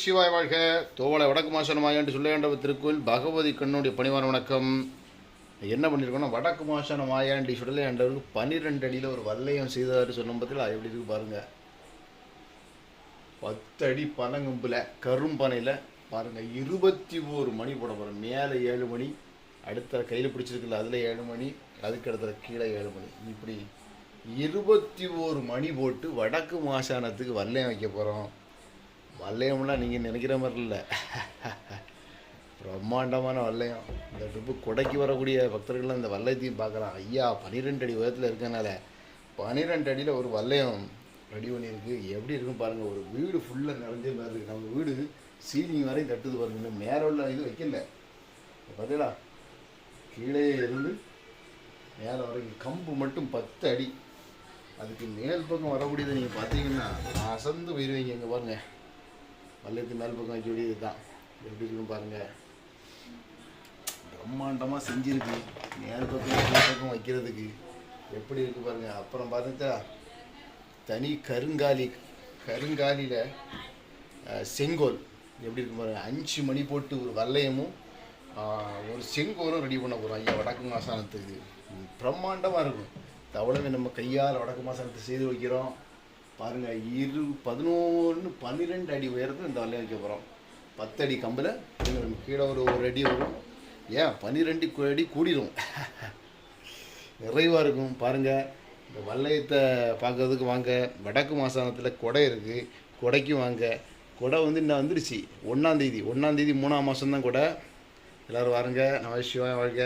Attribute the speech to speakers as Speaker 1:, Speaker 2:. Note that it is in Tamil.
Speaker 1: சிவாய் வாழ்க. தோவலை வடக்கு மாசானமாய் என்று சொல்ல வேண்ட திருக்கோயில் பகவதி கண்ணுடைய பணிவான வணக்கம். என்ன பண்ணியிருக்கோம்னா வடக்கு மாசான மாயாண்டி சுடலை ஆண்டவருக்கு பன்னிரெண்டு அடியில் ஒரு வல்லையம் செய்தார் சொன்ன பற்றியில் அது எப்படி இருக்கு பாருங்க. பத்து அடி பனங்கம்பில் கரும்பனையில் பாருங்க இருபத்தி ஓரு மணி போட போகிறோம் மேலே ஏழு மணி அடுத்த கையில் பிடிச்சிருக்குல்ல அதில் ஏழு மணி அதுக்கு அடுத்த கீழே ஏழு மணி. இப்படி இருபத்தி ஓரு மணி போட்டு வடக்கு மாசானத்துக்கு வல்லையம் வைக்க போகிறோம் வல்லையம்லாம் நீங்கள் நினைக்கிற மாதிரி இல்லை. பிரம்மாண்டமான வல்லையம் இந்த ட்ரிப்பு கொடைக்கு வரக்கூடிய பக்தர்கள்லாம் இந்த வல்லையத்தையும் பார்க்கலாம். ஐயா பன்னிரெண்டு அடி உயரத்தில் இருக்கனால பன்னிரெண்டு அடியில் ஒரு வல்லையம் ரெடி பண்ணியிருக்கு. எப்படி இருக்குன்னு பாருங்கள் ஒரு வீடு ஃபுல்லாக நிறைஞ்ச மாதிரி இருக்குது நம்ம வீடு சீலிங் வரையும் கட்டுது பாருங்க. இன்னும் மேலே உள்ள இது வைக்கல. பார்த்தீங்களா கீழே இருந்து மேலே வரைக்கும் கம்பு மட்டும் பத்து அடி. அதுக்கு மேல் பக்கம் வரக்கூடியதை நீங்கள் பார்த்தீங்கன்னா அசந்து போயிடுவீங்க இங்கே பாருங்கள் பள்ளத்து மேல் பக்கம் வைக்க வேண்டியது தான். எப்படி இருக்குன்னு பாருங்க. பிரம்மாண்டமாக செஞ்சிருக்கு. மேல் பக்கம் பக்கம் வைக்கிறதுக்கு. எப்படி இருக்கு பாருங்க. அப்புறம் பார்த்துட்டா தனி கருங்காலி கருங்காலியில் செங்கோல். எப்படி இருக்கு பாருங்க. அஞ்சு மணி போட்டு ஒரு வல்லையமும் ஒரு செங்கோலும் ரெடி பண்ண போகிறோம் ஐயா வடக்கு மாசானத்துக்கு. பிரம்மாண்டமாக இருக்கும். தவளவை நம்ம கையால் வடக்கு மாசானத்தை செய்து வைக்கிறோம். பாருங்க இரு பதினோன்னு பன்னிரெண்டு அடி உயரத்தில் இந்த வலையை வைக்க போகிறோம் பத்து அடி கம்பில் கீழே ஒரு ஒரு அடி வரும். ஏன்? பன்னிரெண்டு அடி கூடிடும் நிறைவாக இருக்கும் பாருங்கள் இந்த வல்லையத்தை பார்க்கறதுக்கு வாங்க. வடக்கு மாசானத்தில் கொடை இருக்குது கொடைக்கு வாங்க. கொடை வந்து இன்னும் வந்துடுச்சு ஒன்றாந்தேதி ஒன்றாந்தேதி மூணாம் மாதம் தான் கொடை. எல்லோரும் வாருங்க. நம சிவாய வாழ்க.